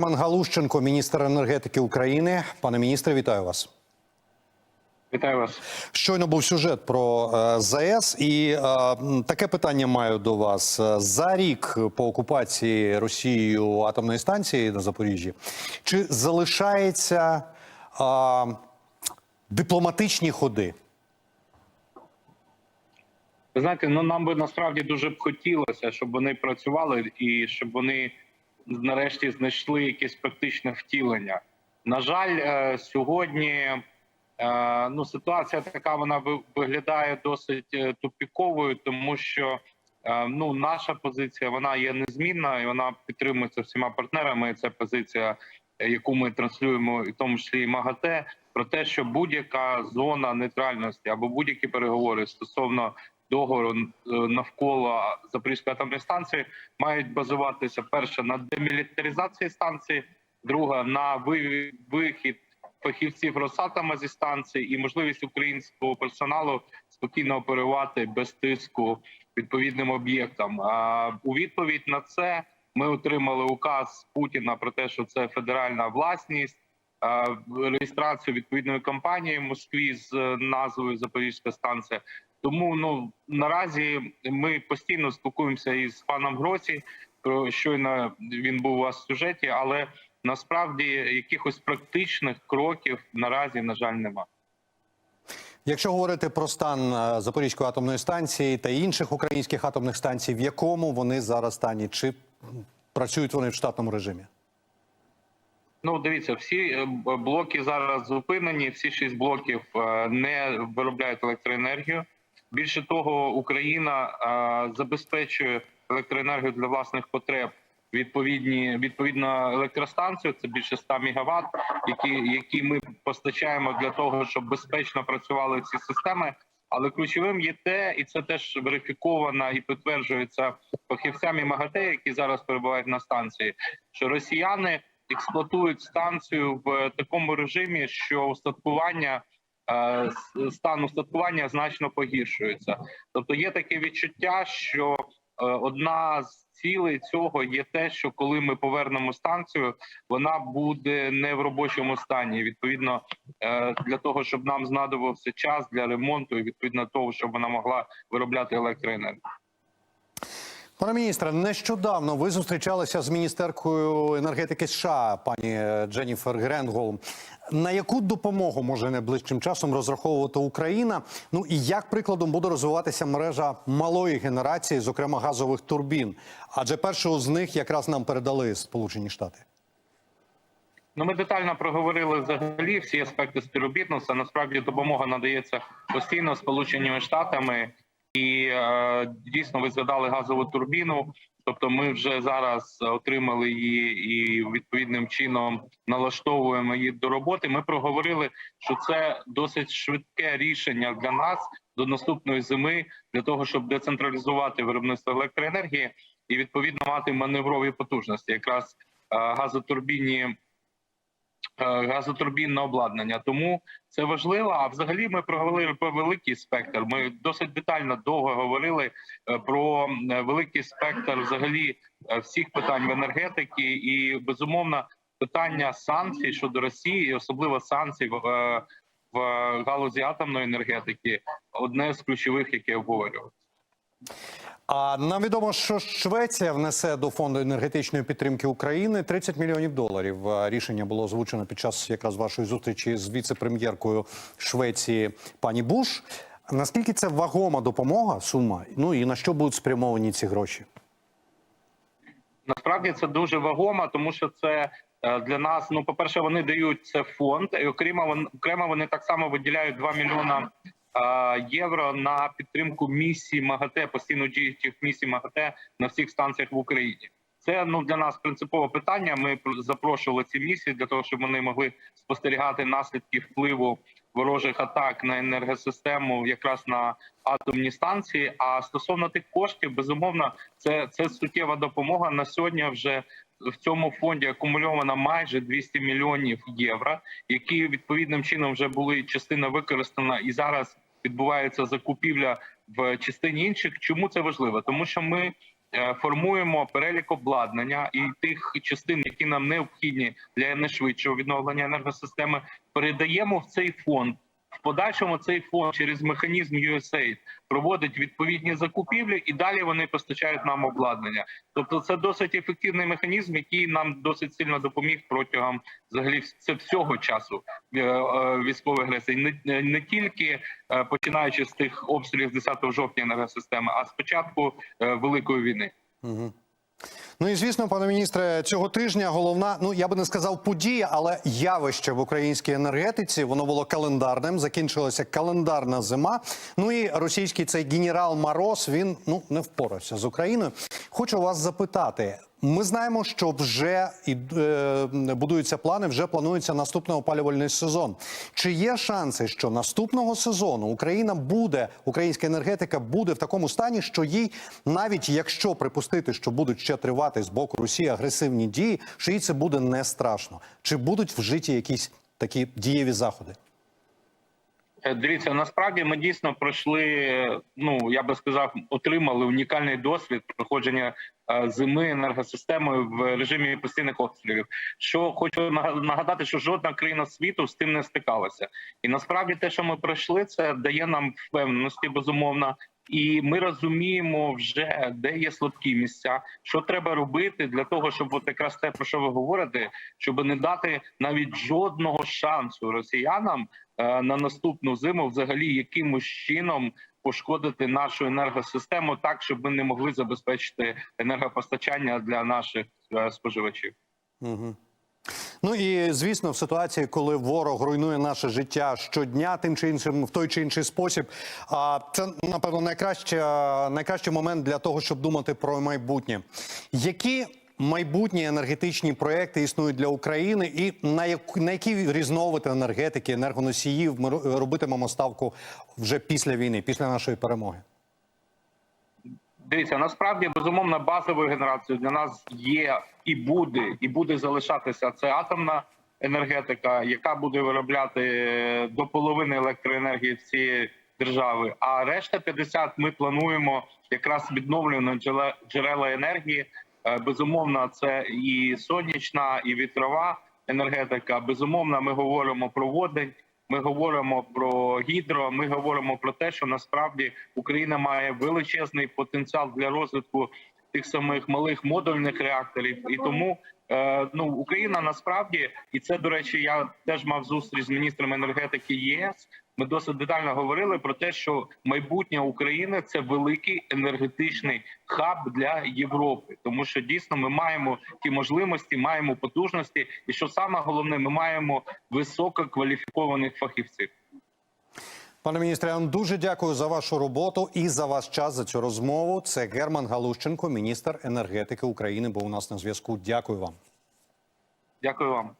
Роман Галущенко, міністр енергетики України. Пане міністре, вітаю вас. Вітаю вас. Щойно був сюжет про е, ЗАЕС, і е, таке питання маю до вас Е, за рік по окупації Росією атомної станції на Запоріжжі. Чи залишається е, дипломатичні ходи? Ви знаєте, ну нам би насправді дуже б хотілося, щоб вони працювали і щоб вони нарешті знайшли якесь практичне втілення. На жаль, е, сьогодні е, ну ситуація така вона виглядає досить е, тупіковою, тому що ну наша позиція вона є незмінна і вона підтримується всіма партнерами. Це позиція, яку ми транслюємо, і в тому числі і МАГАТЕ, про те, що будь-яка зона нейтральності або будь-які переговори стосовно договору е, навколо Запорізької атомної станції мають базуватися перше на демілітаризації станції, друга на вихід фахівців Росатома зі станції і можливість українського персоналу спокійно оперувати без тиску відповідним об'єктам. У відповідь на це ми отримали указ Путіна про те, що це федеральна власність. Реєстрацію відповідної компанії в Москві з е, назвою Запорізька станція. Тому ну наразі ми постійно спілкуємося із паном Гросі. Про щойно він був у вас в сюжеті, але насправді якихось практичних кроків наразі на жаль нема. Якщо говорити про стан е, Запорізької атомної станції та інших українських атомних станцій, в якому вони зараз стані? Чи працюють вони в штатному режимі? Ну, дивіться, всі е, блоки зараз зупинені. Всі шість блоків е, не виробляють електроенергію. Більше того, Україна е, забезпечує електроенергію для власних потреб. Відповідні відповідно електростанцію, це більше 100 мегаватт, які, які ми постачаємо для того, щоб безпечно працювали ці системи. Але ключовим є те, і це теж верифіковано і підтверджується фахівцями МАГАТЕ, які зараз перебувають на станції, що росіяни експлуатують станцію в такому режимі, що устаткування е, стан устаткування значно погіршується. Тобто є таке відчуття, що е, одна з цілей цього є те, що коли ми повернемо станцію, вона буде не в робочому стані. Відповідно, е, для того, щоб нам знадобився час для ремонту, і відповідно того, щоб вона могла виробляти електроенергію. Пане міністре, нещодавно ви зустрічалися з міністеркою енергетики США, пані Дженніфер Гренгол. На яку допомогу може найближчим часом розраховувати Україна? Ну і як прикладом буде розвиватися мережа малої генерації, зокрема газових турбін? Адже першого з них якраз нам передали Сполучені Штати. Ну, ми детально проговорили взагалі всі аспекти співробітництва. Насправді допомога надається постійно Сполученими Штатами, і е, дійсно ви згадали газову турбіну. Тобто, ми вже зараз отримали її і відповідним чином налаштовуємо її до роботи. Ми проговорили, що це досить швидке рішення для нас до наступної зими для того, щоб децентралізувати виробництво електроенергії і відповідно мати маневрові потужності, якраз е, газотурбінні газотурбінне обладнання. Тому це важливо. А взагалі ми проговорили про великий спектр. Ми досить детально довго говорили е, про е, великий спектр взагалі е, всіх питань в енергетики і безумовно питання санкцій щодо Росії, і особливо санкцій в, е, в галузі атомної енергетики одне з ключових, яке обговорювали. А нам відомо, що Швеція внесе до фонду енергетичної підтримки України 30 мільйонів доларів. Рішення було озвучено під час якраз вашої зустрічі з віце-прем'єркою Швеції пані Буш. Наскільки це вагома допомога, сума? Ну і на що будуть спрямовані ці гроші? Насправді це дуже вагомо, тому що це е, для нас. Ну, по перше, вони дають це фонд, і окремо вони окремо вони так само виділяють 2 мільйона євро на підтримку місії МАГАТЕ, постійно діючих місій МАГАТЕ на всіх станціях в Україні. Це ну для нас принципове питання. Ми пр- запрошували ці місії для того, щоб вони могли спостерігати наслідки впливу ворожих атак на енергосистему, якраз на атомні станції. А стосовно тих коштів, безумовно, це, це суттєва допомога. На сьогодні вже в цьому фонді акумульовано майже 200 мільйонів євро, які відповідним чином вже були частина використана, і зараз відбувається закупівля в частині інших. Чому це важливо? Тому що ми е, формуємо перелік обладнання і тих частин, які нам необхідні для найшвидшого відновлення енергосистеми, передаємо в цей фонд. В подальшому цей фонд через механізм USAID проводить відповідні закупівлі, і далі вони постачають нам обладнання. Тобто, це досить ефективний механізм, який нам досить сильно допоміг протягом взагалі всього часу е, е, військової агресії. Не, не тільки е, починаючи з тих обстрілів 10 жовтня енергосистеми, а з початку е, великої війни. Ну і звісно, пане міністре, цього тижня головна, ну я би не сказав подія, але явище в українській енергетиці. Воно було календарним. Закінчилася календарна зима. Ну і російський цей генерал Мороз він ну не впорався з Україною. Хочу вас запитати. Ми знаємо, що вже і е, будуються плани, вже планується наступний опалювальний сезон. Чи є шанси, що наступного сезону Україна буде, українська енергетика буде в такому стані, що їй, навіть якщо припустити, що будуть ще тривати з боку Росії агресивні дії, що їй це буде не страшно? Чи будуть вжиті якісь такі дієві заходи? Е, Дивіться, насправді ми дійсно пройшли. Ну я би сказав, отримали унікальний досвід проходження е, зими енергосистемою в режимі постійних обстрілів. Що хочу нагадати, що жодна країна світу з тим не стикалася, і насправді те, що ми пройшли, це дає нам впевненості, безумовно. І ми розуміємо вже де є слабкі місця, що треба робити для того, щоб от якраз те про що ви говорите, щоб не дати навіть жодного шансу росіянам е, на наступну зиму, взагалі якимось чином пошкодити нашу енергосистему, так щоб ми не могли забезпечити енергопостачання для наших е, споживачів. Угу. Ну і звісно, в ситуації, коли ворог руйнує наше життя щодня, тим чи іншим в той чи інший спосіб. А це напевно найкраща, найкращий момент для того, щоб думати про майбутнє. Які майбутні енергетичні проекти існують для України, і на яку на які різновиди енергетики, енергоносіїв ми ро- робитимемо ставку вже після війни, після нашої перемоги? Дивіться, насправді безумовно базовою генерацією для нас є і буде, і буде залишатися це атомна енергетика, яка буде виробляти е, до половини електроенергії всієї держави. А решта 50 ми плануємо якраз відновлювані джерела- джерела енергії. Е, Безумовно, це і сонячна, і вітрова енергетика. Безумовно, ми говоримо про водень. Ми говоримо про гідро. Ми говоримо про те, що насправді Україна має величезний потенціал для розвитку тих самих малих модульних реакторів, і тому ну Україна насправді, і це до речі, я теж мав зустріч з міністром енергетики ЄС. Ми досить детально говорили про те, що майбутнє України це великий енергетичний хаб для Європи, тому що дійсно ми маємо ті можливості, маємо потужності, і що саме головне, ми маємо висококваліфікованих фахівців. Пане міністре, я вам дуже дякую за вашу роботу і за ваш час за цю розмову. Це Герман Галущенко, міністр енергетики України. Був у нас на зв'язку. Дякую вам. Дякую вам.